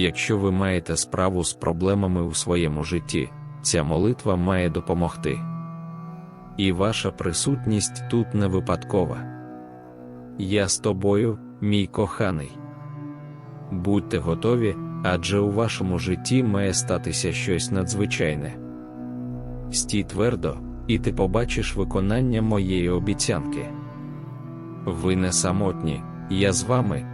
якщо ви маєте справу з проблемами у своєму житті, ця молитва має допомогти. І ваша присутність тут не випадкова. Я з тобою, мій коханий. Будьте готові, адже у вашому житті має статися щось надзвичайне. Стій твердо, і ти побачиш виконання моєї обіцянки. Ви не самотні, я з вами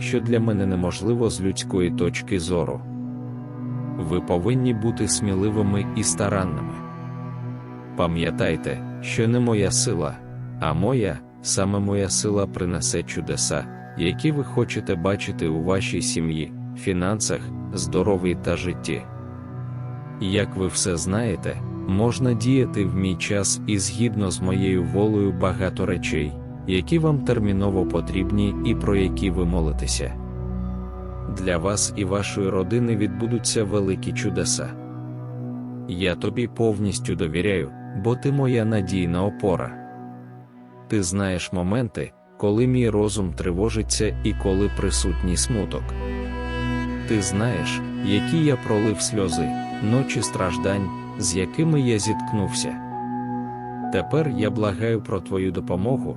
що для мене неможливо з людської точки зору. Ви повинні бути сміливими і старанними. Пам'ятайте, що не моя сила, а моя, саме моя сила принесе чудеса, які ви хочете бачити у вашій сім'ї, фінансах, здоров'ї та житті. Як ви все знаєте, можна діяти в мій час і згідно з моєю волею багато речей, які вам терміново потрібні і про які ви молитеся. Для вас і вашої родини відбудуться великі чудеса. Я тобі повністю довіряю, бо ти моя надійна опора. Ти знаєш моменти, коли мій розум тривожиться і коли присутній смуток. Ти знаєш, які я пролив сльози, ночі страждань, з якими я зіткнувся. Тепер я благаю про твою допомогу,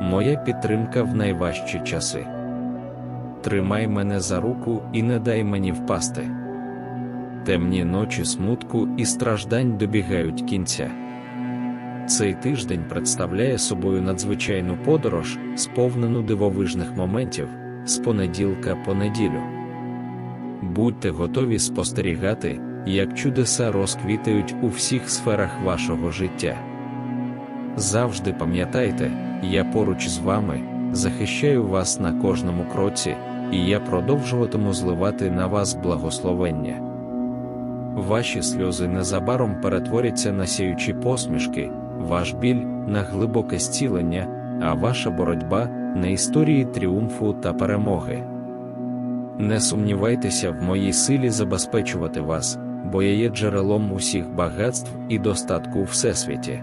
моя підтримка в найважчі часи. Тримай мене за руку і не дай мені впасти. Темні ночі смутку і страждань добігають кінця. Цей тиждень представляє собою надзвичайну подорож, сповнену дивовижних моментів з понеділка по неділю. Будьте готові спостерігати, як чудеса розквітають у всіх сферах вашого життя. Завжди пам'ятайте, я поруч з вами, захищаю вас на кожному кроці, і я продовжуватиму зливати на вас благословення. Ваші сльози незабаром перетворяться на сяючі посмішки, ваш біль на глибоке зцілення, а ваша боротьба на історії тріумфу та перемоги. Не сумнівайтеся в моїй силі забезпечувати вас, бо я є джерелом усіх багатств і достатку у всесвіті.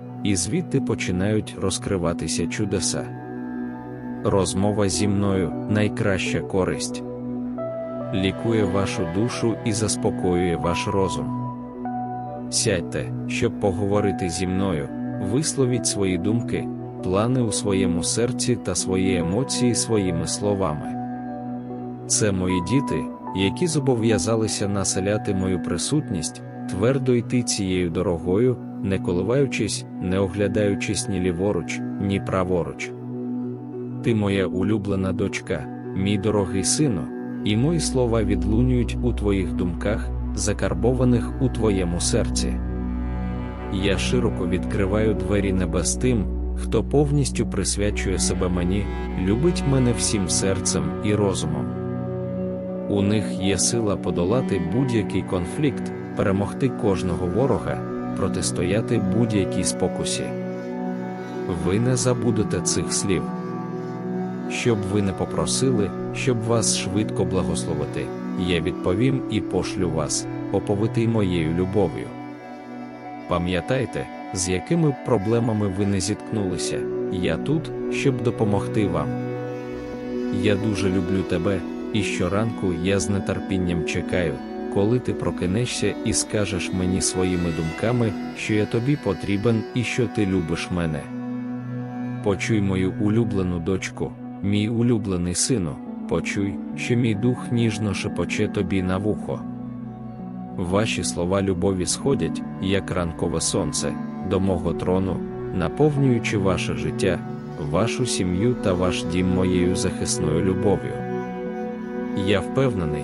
і звідти починають розкриватися чудеса. Розмова зі мною найкраща користь, лікує вашу душу і заспокоює ваш розум. Сядьте, щоб поговорити зі мною, висловіть свої думки, плани у своєму серці та свої емоції своїми словами. Це мої діти, які зобов'язалися населяти мою присутність, твердо йти цією дорогою, не коливаючись, не оглядаючись ні ліворуч, ні праворуч. Ти моя улюблена дочка, мій дорогий сину, і мої слова відлунюють у твоїх думках, закарбованих у твоєму серці. Я широко відкриваю двері небес тим, хто повністю присвячує себе мені, любить мене всім серцем і розумом. У них є сила подолати будь-який конфлікт, перемогти кожного ворога, протистояти будь-якій спокусі. Ви не забудете цих слів. Щоб ви не попросили, щоб вас швидко благословити, я відповім і пошлю вас, оповитий моєю любов'ю. Пам'ятайте, з якими проблемами ви не зіткнулися, я тут, щоб допомогти вам. Я дуже люблю тебе, і щоранку я з нетерпінням чекаю, коли ти прокинешся і скажеш мені своїми думками, що я тобі потрібен і що ти любиш мене. Почуй мою улюблену дочку, мій улюблений сину, почуй, що мій дух ніжно шепоче тобі на вухо. Ваші слова любові сходять, як ранкове сонце, до мого трону, наповнюючи ваше життя, вашу сім'ю та ваш дім моєю захисною любов'ю. Я впевнений,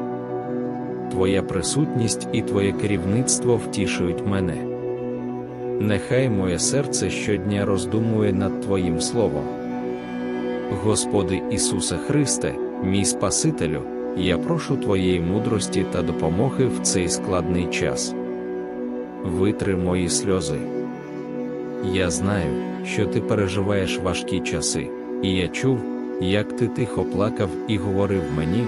Твоя присутність і Твоє керівництво втішують мене. Нехай моє серце щодня роздумує над Твоїм Словом. Господи Ісусе Христе, мій Спасителю, я прошу Твоєї мудрості та допомоги в цей складний час. Витри мої сльози. Я знаю, що ти переживаєш важкі часи, і я чув, як ти тихо плакав і говорив мені,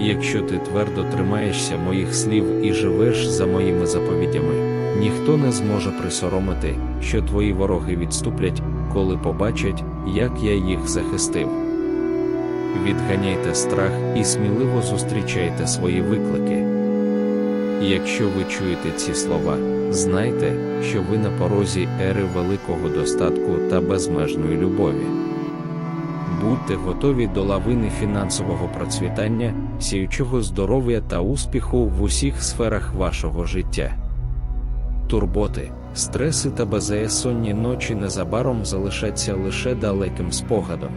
Якщо ти твердо тримаєшся моїх слів і живеш за моїми заповідями, ніхто не зможе присоромити, що твої вороги відступлять, коли побачать, як я їх захистив. Відганяйте страх і сміливо зустрічайте свої виклики. Якщо ви чуєте ці слова, знайте, що ви на порозі ери великого достатку та безмежної любові. Будьте готові до лавини фінансового процвітання, сіючого здоров'я та успіху в усіх сферах вашого життя. Турботи, стреси та безсонні ночі незабаром залишаться лише далеким спогадом.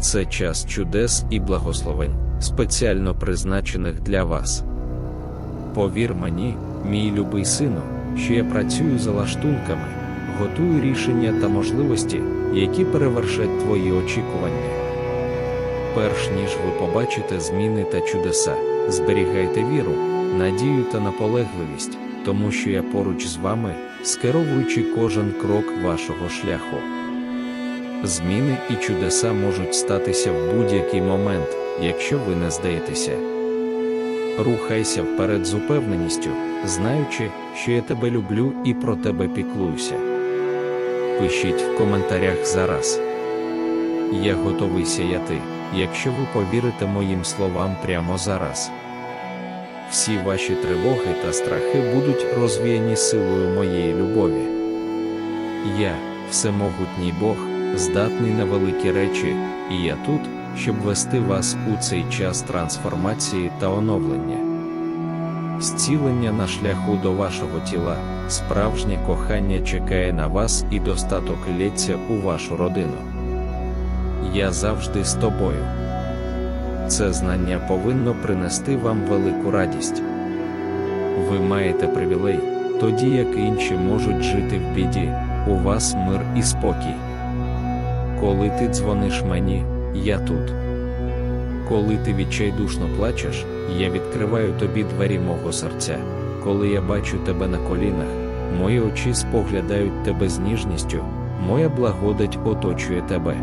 Це час чудес і благословень, спеціально призначених для вас. Повір мені, мій любий сину, що я працюю за лаштунками, готую рішення та можливості, які перевершать твої очікування. Перш ніж ви побачите зміни та чудеса, зберігайте віру, надію та наполегливість, тому що я поруч з вами, скеровуючи кожен крок вашого шляху. Зміни і чудеса можуть статися в будь-який момент, якщо ви не здаєтеся. Рухайся вперед з упевненістю, знаючи, що я тебе люблю і про тебе піклуюся. Пишіть в коментарях зараз. Я готовий сяяти, якщо ви повірите моїм словам прямо зараз. Всі ваші тривоги та страхи будуть розвіяні силою моєї любові. Я, всемогутній Бог, здатний на великі речі, і я тут, щоб вести вас у цей час трансформації та оновлення. Зцілення на шляху до вашого тіла, справжнє кохання чекає на вас і достаток лється у вашу родину. Я завжди з тобою. Це знання повинно принести вам велику радість. Ви маєте привілей, тоді як інші можуть жити в біді, у вас мир і спокій. Коли ти дзвониш мені, я тут. Коли ти відчайдушно плачеш, я відкриваю тобі двері мого серця. Коли я бачу тебе на колінах, мої очі споглядають тебе з ніжністю, моя благодать оточує тебе.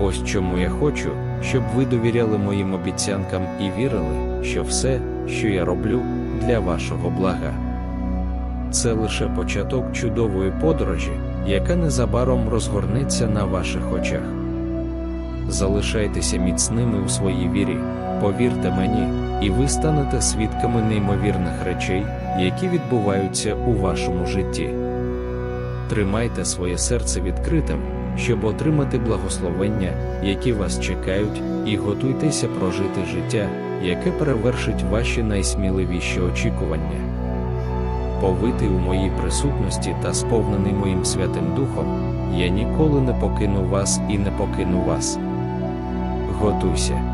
Ось чому я хочу, щоб ви довіряли моїм обіцянкам і вірили, що все, що я роблю, для вашого блага. Це лише початок чудової подорожі, яка незабаром розгорнеться на ваших очах. Залишайтеся міцними у своїй вірі, повірте мені, і ви станете свідками неймовірних речей, які відбуваються у вашому житті. Тримайте своє серце відкритим, щоб отримати благословення, які вас чекають, і готуйтеся прожити життя, яке перевершить ваші найсміливіші очікування. Повитий у моїй присутності та сповнений моїм Святим Духом, я ніколи не покину вас і не покину вас. Готуйся.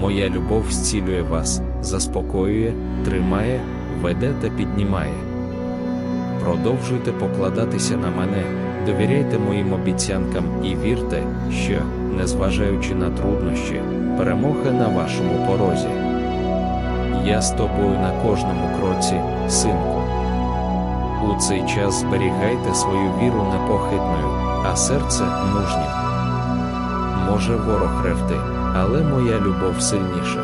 Моя любов зцілює вас, заспокоює, тримає, веде та піднімає. Продовжуйте покладатися на мене, довіряйте моїм обіцянкам і вірте, що, незважаючи на труднощі, перемога на вашому порозі. Я з тобою на кожному кроці, синку. У цей час зберігайте свою віру непохитною, а серце мужнім. Може ворог ревти, але моя любов сильніша.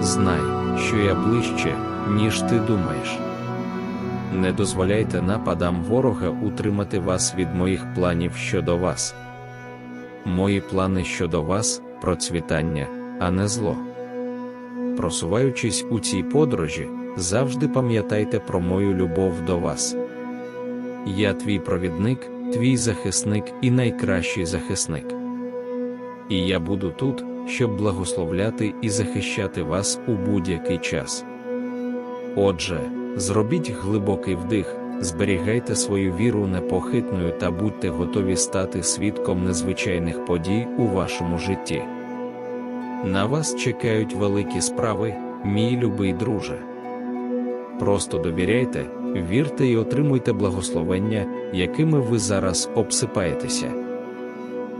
Знай, що я ближче, ніж ти думаєш. Не дозволяйте нападам ворога утримати вас від моїх планів щодо вас. Мої плани щодо вас процвітання, а не зло. Просуваючись у цій подорожі, завжди пам'ятайте про мою любов до вас. Я твій провідник, твій захисник і найкращий захисник. І я буду тут, щоб благословляти і захищати вас у будь-який час. Отже, зробіть глибокий вдих, зберігайте свою віру непохитною та будьте готові стати свідком незвичайних подій у вашому житті. На вас чекають великі справи, мій любий друже. Просто довіряйте, вірте і отримуйте благословення, якими ви зараз обсипаєтеся.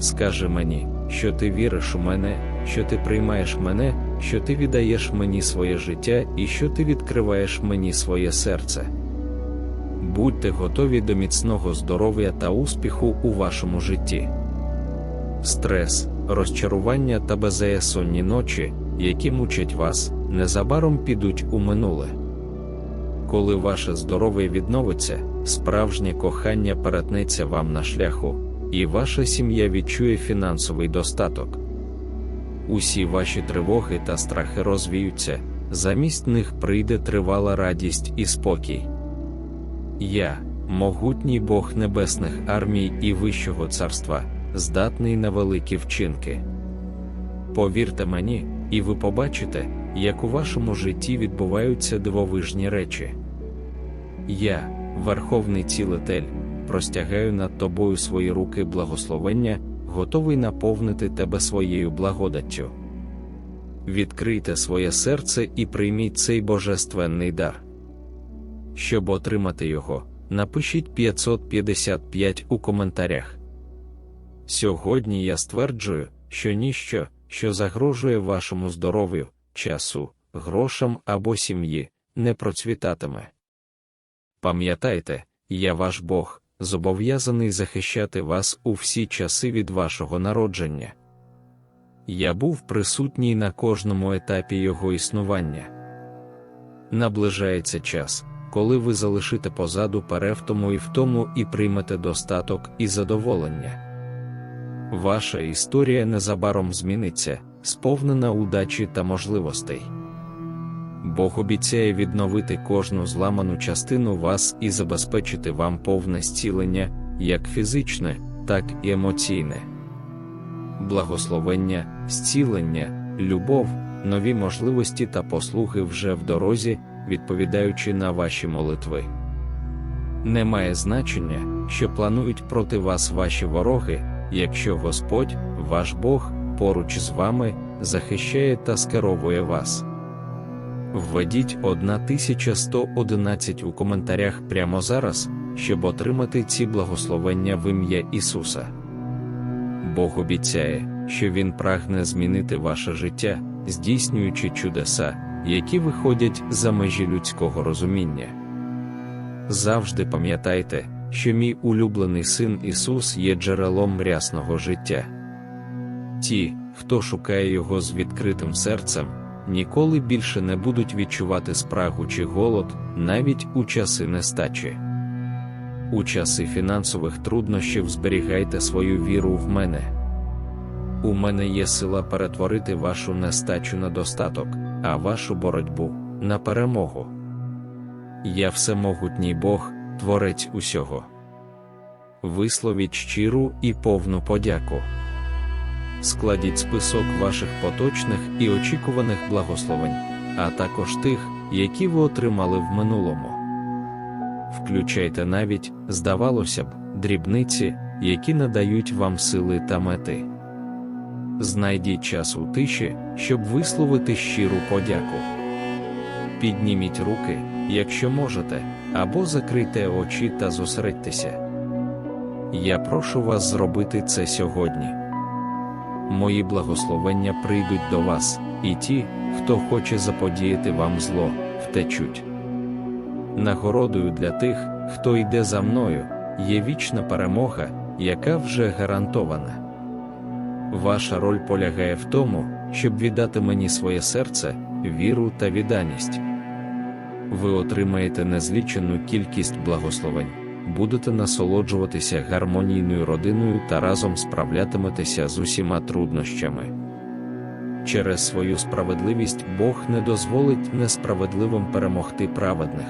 Скажи мені, що ти віриш у мене, що ти приймаєш мене, що ти віддаєш мені своє життя і що ти відкриваєш мені своє серце. Будьте готові до міцного здоров'я та успіху у вашому житті. Стрес, розчарування та беззаєсонні ночі, які мучать вас, незабаром підуть у минуле. Коли ваше здоров'я відновиться, справжнє кохання перетнеться вам на шляху, і ваша сім'я відчує фінансовий достаток. Усі ваші тривоги та страхи розвіються, замість них прийде тривала радість і спокій. Я, могутній Бог небесних армій і Вищого царства, здатний на великі вчинки. Повірте мені, і ви побачите, як у вашому житті відбуваються дивовижні речі. Я, Верховний цілитель, простягаю над тобою свої руки благословення, готовий наповнити тебе своєю благодаттю. Відкрийте своє серце і прийміть цей божественний дар. Щоб отримати його, напишіть 555 у коментарях. Сьогодні я стверджую, що ніщо, що загрожує вашому здоров'ю, часу, грошам або сім'ї, не процвітатиме. Пам'ятайте, я ваш Бог, зобов'язаний захищати вас у всі часи від вашого народження. Я був присутній на кожному етапі його існування. Наближається час, коли ви залишите позаду перевтому і втому і приймете достаток і задоволення. Ваша історія незабаром зміниться, сповнена удачі та можливостей. Бог обіцяє відновити кожну зламану частину вас і забезпечити вам повне зцілення, як фізичне, так і емоційне. Благословення, зцілення, любов, нові можливості та послуги вже в дорозі, відповідаючи на ваші молитви. Немає значення, що планують проти вас ваші вороги, якщо Господь, ваш Бог, поруч з вами, захищає та скеровує вас. Введіть 1111 у коментарях прямо зараз, щоб отримати ці благословення в ім'я Ісуса. Бог обіцяє, що Він прагне змінити ваше життя, здійснюючи чудеса, які виходять за межі людського розуміння. Завжди пам'ятайте, що мій улюблений син Ісус є джерелом рясного життя. Ті, хто шукає Його з відкритим серцем, ніколи більше не будуть відчувати спрагу чи голод, навіть у часи нестачі. У часи фінансових труднощів зберігайте свою віру в мене. У мене є сила перетворити вашу нестачу на достаток, а вашу боротьбу на перемогу. Я всемогутній Бог, творець усього. Висловіть щиру і повну подяку. Складіть список ваших поточних і очікуваних благословень, а також тих, які ви отримали в минулому. Включайте навіть, здавалося б, дрібниці, які надають вам сили та мети. Знайдіть час у тиші, щоб висловити щиру подяку. Підніміть руки, якщо можете, або закрийте очі та зосередьтеся. Я прошу вас зробити це сьогодні. Мої благословення прийдуть до вас, і ті, хто хоче заподіяти вам зло, втечуть. Нагородою для тих, хто йде за мною, є вічна перемога, яка вже гарантована. Ваша роль полягає в тому, щоб віддати мені своє серце, віру та відданість. Ви отримаєте незлічену кількість благословень, будете насолоджуватися гармонійною родиною та разом справлятиметеся з усіма труднощами. Через свою справедливість Бог не дозволить несправедливим перемогти праведних.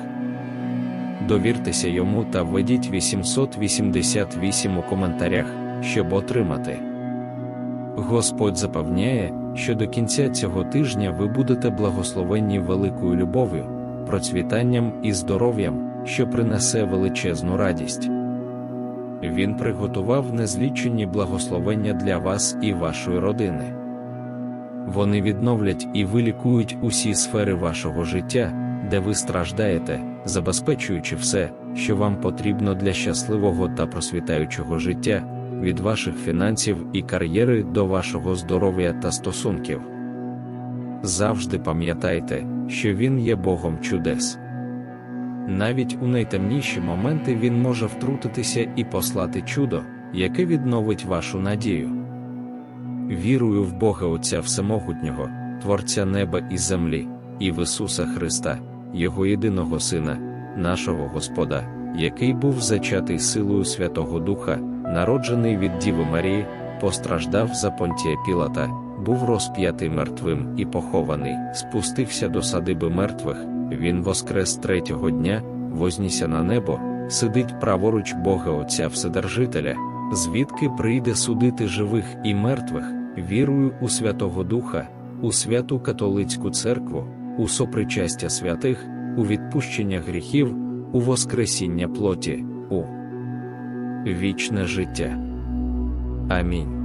Довіртеся йому та введіть 888 у коментарях, щоб отримати. Господь запевняє, що до кінця цього тижня ви будете благословенні великою любов'ю, процвітанням і здоров'ям, що принесе величезну радість. Він приготував незлічені благословення для вас і вашої родини. Вони відновлять і вилікують усі сфери вашого життя, де ви страждаєте, забезпечуючи все, що вам потрібно для щасливого та просвітаючого життя від ваших фінансів і кар'єри до вашого здоров'я та стосунків. Завжди пам'ятайте, що Він є Богом чудес. Навіть у найтемніші моменти Він може втрутитися і послати чудо, яке відновить вашу надію. Вірую в Бога Отця Всемогутнього, Творця неба і землі, і в Ісуса Христа, Його єдиного Сина, нашого Господа, який був зачатий силою Святого Духа народжений від Діви Марії, постраждав за понтія Пілата, був розп'ятий мертвим і похований, спустився до садиби мертвих, він воскрес третього дня, вознісся на небо, сидить праворуч Бога Отця Вседержителя, звідки прийде судити живих і мертвих, вірую у Святого Духа, у святу католицьку церкву, у сопричастя святих, у відпущення гріхів, у Воскресіння плоті. у вічне життя. Амінь.